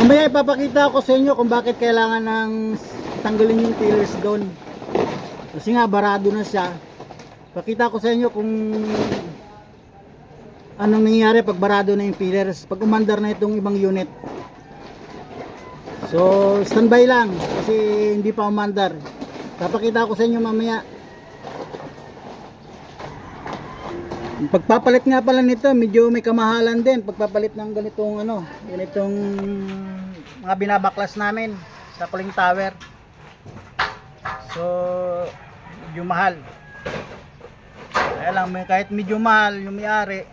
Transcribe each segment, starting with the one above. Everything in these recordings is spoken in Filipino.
Mamaya ipapakita ko sa inyo kung bakit kailangan ng tanggalin yung pillars doon. Kasi nga barado na siya. Pakita ko sa inyo kung anong nangyayari pag barado na yung pillars, pag umandar na itong ibang unit. So, standby lang kasi hindi pa umandar. Papakita ko sa inyo mamaya. Yung Pagpapalit nga pala nito, medyo may kamahalan din pagpapalit ng ganitong ano, ganitong mga binabaklas namin sa cooling tower. So, medyo mahal. Kaya lang, may, kahit medyo mahal yung may-ari,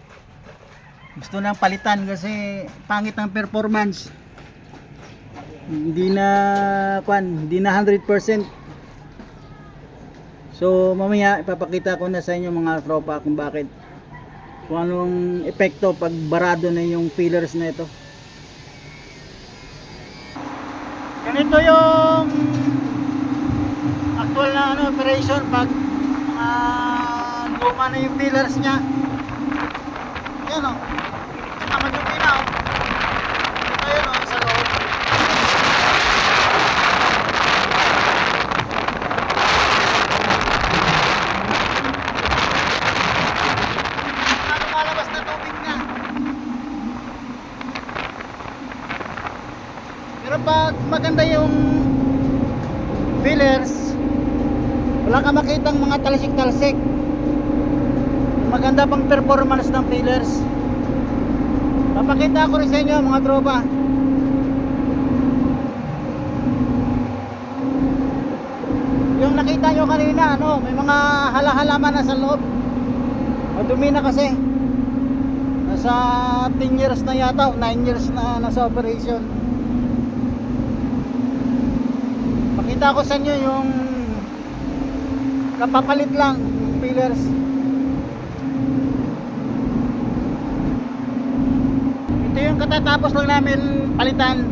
gusto nang palitan kasi pangit ng performance. Hindi na, kwan, hindi na 100%. So, mamaya ipapakita ko na sa inyo mga tropa kung bakit kung anong epekto pag barado na yung fillers na ito. Ganito yung actual na ano, operation pag uh, luma na yung fillers niya. Yan o. Nakamadumi na o. Ito yun o, sa loob. na lumalabas na tubig na. Pero maganda yung fillers, wala ka makitang mga talsik-talsik. Maganda pang performance ng fillers. Papakita ko rin sa inyo mga tropa. Yung nakita nyo kanina, ano, may mga halahalaman na sa loob. Madumi na kasi. Nasa 10 years na yata, 9 years na nasa operation. Pakita ko sa inyo yung kapapalit lang pillars. Ito yung katatapos lang namin palitan.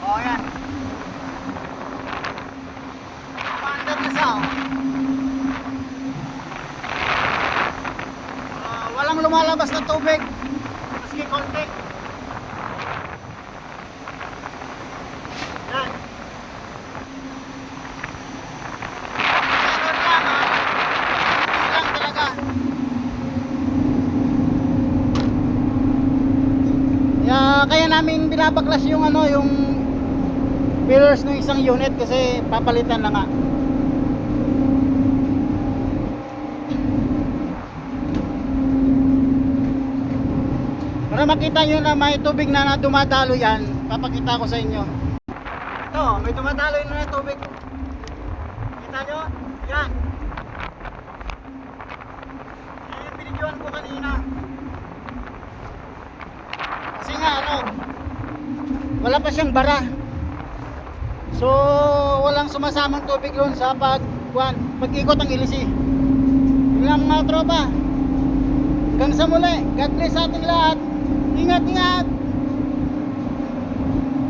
Oh, yan. Paandar na sa, oh. Ah, walang lumalabas na tubig maski konti yan Ganun lang, ah. Hindi lang talaga kaya, namin binabaklas yung ano yung pillars ng isang unit kasi papalitan na nga Para makita nyo na may tubig na, na dumadalo yan, papakita ko sa inyo. Ito, may dumadalo na tubig. Kita nyo? Yan. Yan yung binidyoan ko kanina. Kasi nga ano, wala pa siyang bara. So, walang sumasamang tubig yun sa pag, kuwan, pag-ikot ng ilisi. Yun mga tropa. Hanggang sa muli. God bless sa ating lahat. Ingat, ingat.